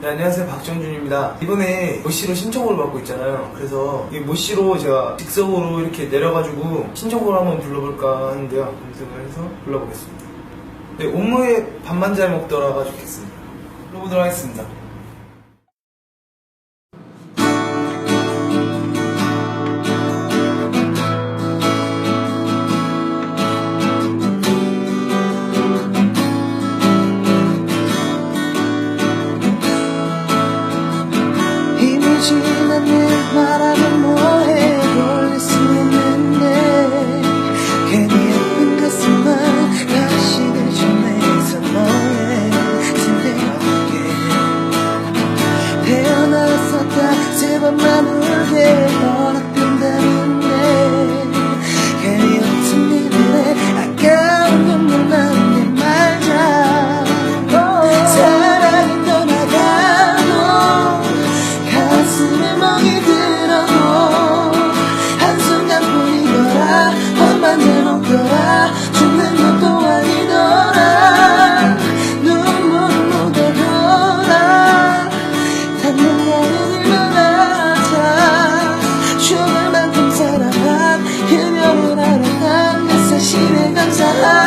네, 안녕하세요. 박정준입니다. 이번에 모씨로 신청을 받고 있잖아요. 그래서 이 모씨로 제가 즉석으로 이렇게 내려가지고 신청곡을 한번 불러볼까 하는데요. 검색을 해서 불러보겠습니다. 네, 옥무에 밥만 잘 먹더라가 좋겠습니다. 불러보도록 하겠습니다 지난 熄灭灯盏。